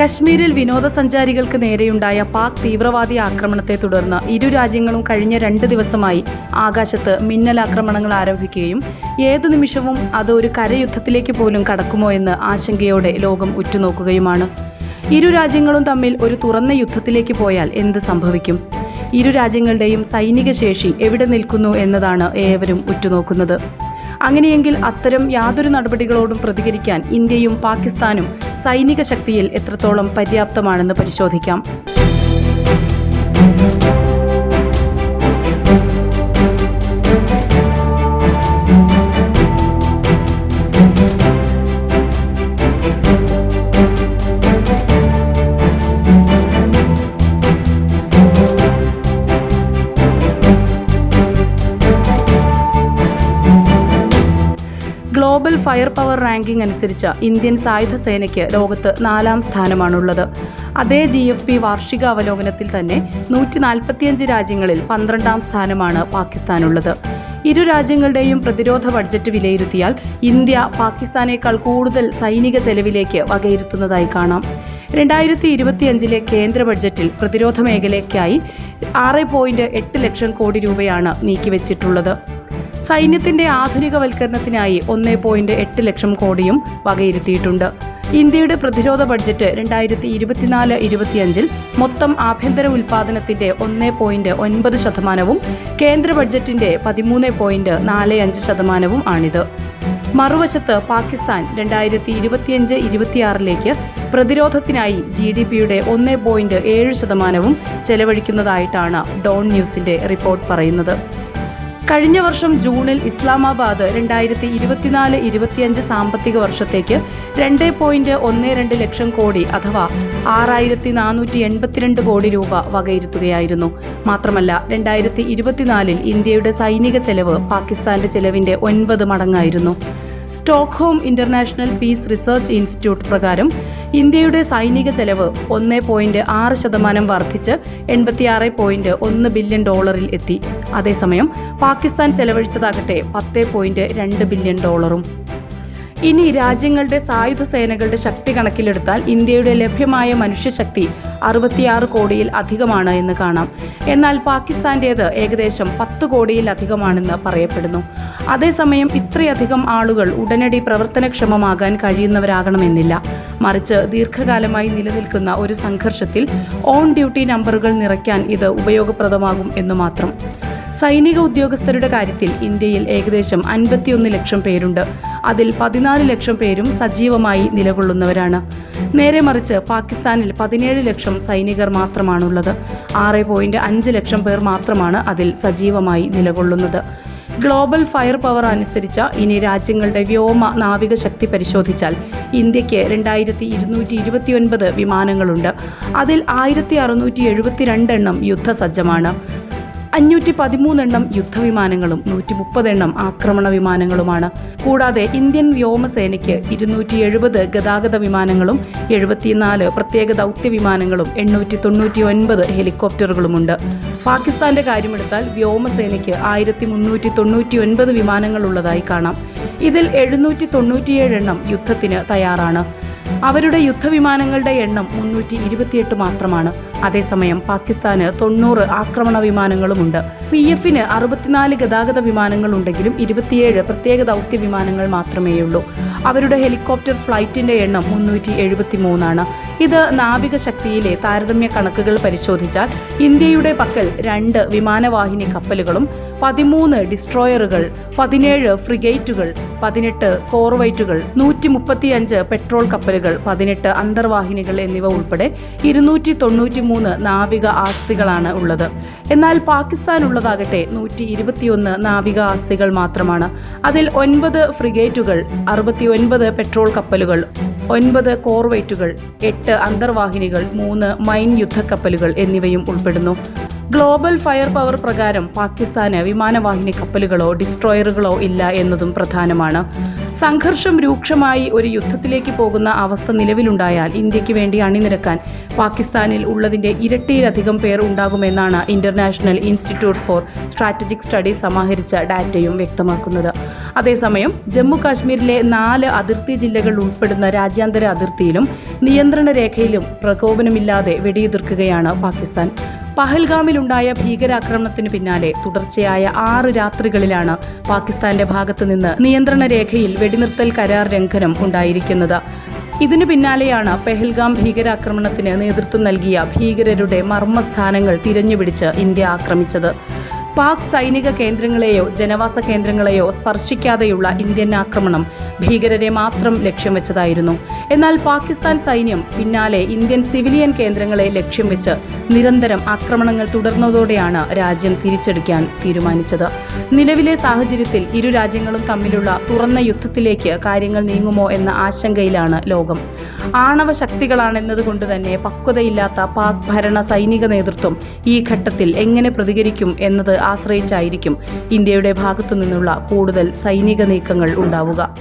കശ്മീരിൽ വിനോദസഞ്ചാരികൾക്ക് നേരെയുണ്ടായ പാക് തീവ്രവാദി ആക്രമണത്തെ തുടർന്ന് ഇരു രാജ്യങ്ങളും കഴിഞ്ഞ രണ്ട് ദിവസമായി ആകാശത്ത് മിന്നലാക്രമണങ്ങൾ ആരംഭിക്കുകയും ഏതു നിമിഷവും അത് ഒരു കരയുദ്ധത്തിലേക്ക് പോലും കടക്കുമോ എന്ന് ആശങ്കയോടെ ലോകം ഉറ്റുനോക്കുകയുമാണ്. ഇരു രാജ്യങ്ങളും തമ്മിൽ ഒരു തുറന്ന യുദ്ധത്തിലേക്ക് പോയാൽ എന്ത് സംഭവിക്കും? ഇരു രാജ്യങ്ങളുടെയും സൈനിക ശേഷി എവിടെ നിൽക്കുന്നു എന്നതാണ് ഏവരും ഉറ്റുനോക്കുന്നത്. അങ്ങനെയെങ്കിൽ അത്തരം യാതൊരു നടപടികളോടും പ്രതികരിക്കാൻ ഇന്ത്യയും പാകിസ്ഥാനും സൈനിക ശക്തിയിൽ എത്രത്തോളം പര്യാപ്തമാണെന്ന് പരിശോധിക്കാം. ഗ്ലോബൽ ഫയർ പവർ റാങ്കിംഗ് അനുസരിച്ച് ഇന്ത്യൻ സായുധ സേനയ്ക്ക് ലോകത്ത് നാലാം സ്ഥാനമാണുള്ളത്. അതേ ജി എഫ് പി വാർഷിക അവലോകനത്തിൽ തന്നെ നൂറ്റി നാൽപ്പത്തിയഞ്ച് രാജ്യങ്ങളിൽ പന്ത്രണ്ടാം സ്ഥാനമാണ് പാകിസ്ഥാനുള്ളത്. ഇരു രാജ്യങ്ങളുടെയും പ്രതിരോധ ബഡ്ജറ്റ് വിലയിരുത്തിയാൽ ഇന്ത്യ പാകിസ്ഥാനേക്കാൾ കൂടുതൽ സൈനിക ചെലവിലേക്ക് വകയിരുത്തുന്നതായി കാണാം. രണ്ടായിരത്തി ഇരുപത്തിയഞ്ചിലെ കേന്ദ്ര ബഡ്ജറ്റിൽ പ്രതിരോധ മേഖലയ്ക്കായി ആറ് പോയിന്റ് എട്ട് ലക്ഷം കോടി രൂപയാണ് നീക്കിവച്ചിട്ടുള്ളത്. സൈന്യത്തിന്റെ ആധുനികവൽക്കരണത്തിനായി ഒന്നേ പോയിന്റ് എട്ട് ലക്ഷം കോടിയും വകയിരുത്തിയിട്ടുണ്ട്. ഇന്ത്യയുടെ പ്രതിരോധ ബഡ്ജറ്റ് രണ്ടായിരത്തി ഇരുപത്തിനാല് ഇരുപത്തിയഞ്ചിൽ മൊത്തം ആഭ്യന്തര ഉൽപാദനത്തിന്റെ ഒന്നേ പോയിന്റ് ഒൻപത് ശതമാനവും കേന്ദ്ര ബഡ്ജറ്റിന്റെ പതിമൂന്ന് പോയിന്റ് നാല് അഞ്ച് ശതമാനവും ആണിത്. മറുവശത്ത് പാകിസ്ഥാൻ രണ്ടായിരത്തി ഇരുപത്തിയഞ്ച് ഇരുപത്തിയാറിലേക്ക് പ്രതിരോധത്തിനായി ജി ഡി പിയുടെ ഒന്ന് പോയിന്റ് ഏഴ് ശതമാനവും ചെലവഴിക്കുന്നതായിട്ടാണ് ഡോൺ ന്യൂസിന്റെ റിപ്പോർട്ട് പറയുന്നത്. കഴിഞ്ഞ വർഷം ജൂണിൽ ഇസ്ലാമാബാദ് രണ്ടായിരത്തി ഇരുപത്തിനാല് ഇരുപത്തിയഞ്ച് സാമ്പത്തിക വർഷത്തേക്ക് രണ്ട് പോയിന്റ് ഒന്ന് രണ്ട് ലക്ഷം കോടി അഥവാ ആറായിരത്തി നാനൂറ്റി എൺപത്തിരണ്ട് കോടി രൂപ വകയിരുത്തുകയായിരുന്നു. മാത്രമല്ല രണ്ടായിരത്തി ഇരുപത്തിനാലിൽ ഇന്ത്യയുടെ സൈനിക ചെലവ് പാകിസ്ഥാന്റെ ചെലവിന്റെ ഒൻപത് മടങ്ങായിരുന്നു. Stockholm International Peace Research Institute പ്രകാരം ഇന്ത്യയുടെ സൈനിക ചെലവ് ഒന്ന് പോയിന്റ് ആറ് ശതമാനം വർദ്ധിച്ച് എൺപത്തിയാറ് പോയിന്റ് ഒന്ന് ബില്യൺ ഡോളറിൽ എത്തി. അതേസമയം പാകിസ്ഥാൻ ചെലവഴിച്ചതാകട്ടെ പത്ത് പോയിന്റ് രണ്ട് ബില്യൺ ഡോളറും. ഇനി രാജ്യങ്ങളുടെ സായുധ സേനകളുടെ ശക്തി കണക്കിലെടുത്താൽ ഇന്ത്യയുടെ ലഭ്യമായ മനുഷ്യശക്തി അറുപത്തിയാറ് കോടിയിൽ അധികമാണ് എന്ന് കാണാം. എന്നാൽ പാകിസ്ഥാന്റേത് ഏകദേശം പത്ത് കോടിയിൽ അധികമാണെന്ന് പറയപ്പെടുന്നു. അതേസമയം ഇത്രയധികം ആളുകൾ ഉടനടി പ്രവർത്തനക്ഷമമാകാൻ കഴിയുന്നവരാകണമെന്നില്ല. മറിച്ച് ദീർഘകാലമായി നിലനിൽക്കുന്ന ഒരു സംഘർഷത്തിൽ ഓൺ ഡ്യൂട്ടി നമ്പറുകൾ നിറയ്ക്കാൻ ഇത് ഉപയോഗപ്രദമാകും എന്ന് മാത്രം. സൈനിക ഉദ്യോഗസ്ഥരുടെ കാര്യത്തിൽ ഇന്ത്യയിൽ ഏകദേശം അൻപത്തിയൊന്ന് ലക്ഷം പേരുണ്ട്. അതിൽ പതിനാല് ലക്ഷം പേരും സജീവമായി നിലകൊള്ളുന്നവരാണ്. നേരെ മറിച്ച് പാകിസ്ഥാനിൽ പതിനേഴ് ലക്ഷം സൈനികർ മാത്രമാണുള്ളത്. ആറ് പോയിന്റ് അഞ്ച് ലക്ഷം പേർ മാത്രമാണ് അതിൽ സജീവമായി നിലകൊള്ളുന്നത്. ഗ്ലോബൽ ഫയർ പവർ അനുസരിച്ച് ഇനി രാജ്യങ്ങളുടെ വ്യോമ നാവിക ശക്തി പരിശോധിച്ചാൽ ഇന്ത്യയ്ക്ക് രണ്ടായിരത്തി ഇരുന്നൂറ്റി ഇരുപത്തിയൊൻപത് വിമാനങ്ങളുണ്ട്. അതിൽ ആയിരത്തി അറുന്നൂറ്റി എഴുപത്തിരണ്ടെണ്ണം യുദ്ധസജ്ജമാണ്. അഞ്ഞൂറ്റി പതിമൂന്നെണ്ണം യുദ്ധവിമാനങ്ങളും നൂറ്റി മുപ്പതെണ്ണം ആക്രമണ വിമാനങ്ങളുമാണ് കൂടാതെ ഇന്ത്യൻ വ്യോമസേനയ്ക്ക് ഇരുന്നൂറ്റി എഴുപത് ഗതാഗത വിമാനങ്ങളും എഴുപത്തിനാല് പ്രത്യേക ദൗത്യ വിമാനങ്ങളും എണ്ണൂറ്റി തൊണ്ണൂറ്റി ഒൻപത് ഹെലികോപ്റ്ററുകളുമുണ്ട്. പാകിസ്ഥാന്റെ കാര്യമെടുത്താൽ വ്യോമസേനയ്ക്ക് ആയിരത്തി മുന്നൂറ്റി തൊണ്ണൂറ്റി ഒൻപത് വിമാനങ്ങളുള്ളതായി കാണാം. ഇതിൽ എഴുന്നൂറ്റി തൊണ്ണൂറ്റിയേഴ് എണ്ണം യുദ്ധത്തിന് തയ്യാറാണ്. അവരുടെ യുദ്ധവിമാനങ്ങളുടെ എണ്ണം മുന്നൂറ്റി ഇരുപത്തിയെട്ട് മാത്രമാണ്. അതേസമയം പാകിസ്ഥാന് തൊണ്ണൂറ് ആക്രമണ വിമാനങ്ങളുമുണ്ട്. പി എഫിന് അറുപത്തിനാല് ഗതാഗത വിമാനങ്ങളുണ്ടെങ്കിലും ഇരുപത്തിയേഴ് പ്രത്യേക ദൗത്യ വിമാനങ്ങൾ മാത്രമേയുള്ളൂ. അവരുടെ ഹെലികോപ്റ്റർ ഫ്ലൈറ്റിന്റെ എണ്ണം മുന്നൂറ്റി എഴുപത്തി മൂന്നാണ് ഇത് നാവിക ശക്തിയിലെ താരതമ്യ കണക്കുകൾ പരിശോധിച്ചാൽ ഇന്ത്യയുടെ പക്കൽ രണ്ട് വിമാനവാഹിനി കപ്പലുകളും പതിമൂന്ന് ഡിസ്ട്രോയറുകൾ പതിനേഴ് ഫ്രിഗേറ്റുകൾ പതിനെട്ട് കോർവൈറ്റുകൾ നൂറ്റി മുപ്പത്തിയഞ്ച് പെട്രോൾ കപ്പലുകൾ പതിനെട്ട് അന്തർവാഹിനികൾ എന്നിവ ഉൾപ്പെടെ ഇരുന്നൂറ്റി തൊണ്ണൂറ്റി മൂന്ന് നാവിക ആസ്തികളാണ് ഉള്ളത്. എന്നാൽ പാകിസ്ഥാൻ ഉള്ളതാകട്ടെ നൂറ്റി ഇരുപത്തിയൊന്ന് നാവിക ആസ്തികൾ മാത്രമാണ്. അതിൽ ഒൻപത് ഫ്രിഗേറ്റുകൾ അറുപത്തിയൊൻപത് പെട്രോൾ കപ്പലുകൾ ഒൻപത് കോർവൈറ്റുകൾ എട്ട് അന്തർവാഹിനികൾ മൂന്ന് മൈൻ യുദ്ധക്കപ്പലുകൾ എന്നിവയും ഉൾപ്പെടുന്നു. ഗ്ലോബൽ ഫയർ പവർ പ്രകാരം പാകിസ്ഥാന് വിമാനവാഹിനി കപ്പലുകളോ ഡിസ്ട്രോയറുകളോ ഇല്ല എന്നതും പ്രധാനമാണ്. സംഘർഷം രൂക്ഷമായി ഒരു യുദ്ധത്തിലേക്ക് പോകുന്ന അവസ്ഥ നിലവിലുണ്ടായാൽ ഇന്ത്യയ്ക്ക് വേണ്ടി അണിനിരക്കാൻ പാകിസ്ഥാനിൽ ഉള്ളതിന്റെ ഇരട്ടിയിലധികം പേർ ഉണ്ടാകുമെന്നാണ് International Institute for Strategic Studies സമാഹരിച്ച ഡാറ്റയും വ്യക്തമാക്കുന്നത്. അതേസമയം ജമ്മു കാശ്മീരിലെ നാല് അതിർത്തി ജില്ലകൾ ഉൾപ്പെടുന്ന രാജ്യാന്തര അതിർത്തിയിലും നിയന്ത്രണ രേഖയിലും പ്രകോപനമില്ലാതെ വെടിയുതിർക്കുകയാണ് പാകിസ്ഥാൻ. പഹൽഗാമിലുണ്ടായ ഭീകരാക്രമണത്തിന് പിന്നാലെ തുടർച്ചയായ ആറ് രാത്രികളിലാണ് പാകിസ്ഥാന്റെ ഭാഗത്തു നിന്ന് നിയന്ത്രണ രേഖയിൽ വെടിനിർത്തൽ കരാർ ലംഘനം ഉണ്ടായിരിക്കുന്നത്. ഇതിനു പിന്നാലെയാണ് പെഹൽഗാം ഭീകരാക്രമണത്തിന് നേതൃത്വം നൽകിയ ഭീകരരുടെ മർമ്മസ്ഥാനങ്ങൾ തിരഞ്ഞുപിടിച്ച് ഇന്ത്യ ആക്രമിച്ചത്. പാക് സൈനിക കേന്ദ്രങ്ങളെയോ ജനവാസ കേന്ദ്രങ്ങളെയോ സ്പർശിക്കാതെയുള്ള ഇന്ത്യൻ ആക്രമണം ഭീകരരെ മാത്രം ലക്ഷ്യം വെച്ചതായിരുന്നു. എന്നാൽ പാകിസ്ഥാൻ സൈന്യം പിന്നാലെ ഇന്ത്യൻ സിവിലിയൻ കേന്ദ്രങ്ങളെ ലക്ഷ്യം വെച്ച് നിരന്തരം ആക്രമണങ്ങൾ തുടർന്നതോടെയാണ് രാജ്യം തിരിച്ചടിക്കാൻ തീരുമാനിച്ചത്. നിലവിലെ സാഹചര്യത്തിൽ ഇരു രാജ്യങ്ങളും തമ്മിലുള്ള തുറന്ന യുദ്ധത്തിലേക്ക് കാര്യങ്ങൾ നീങ്ങുമോ എന്ന ആശങ്കയിലാണ് ലോകം. ആണവ ശക്തികളാണെന്നതുകൊണ്ട് തന്നെ പക്വതയില്ലാത്ത പാക് ഭരണ സൈനിക നേതൃത്വം ഈ ഘട്ടത്തിൽ എങ്ങനെ പ്രതികരിക്കും എന്നത് ആശ്രയിച്ചായിരിക്കും. ഇന്ത്യയുടെ ഭാഗത്തു നിന്നുള്ള കൂടുതൽ സൈനിക നീക്കങ്ങൾ ഉണ്ടാവുക.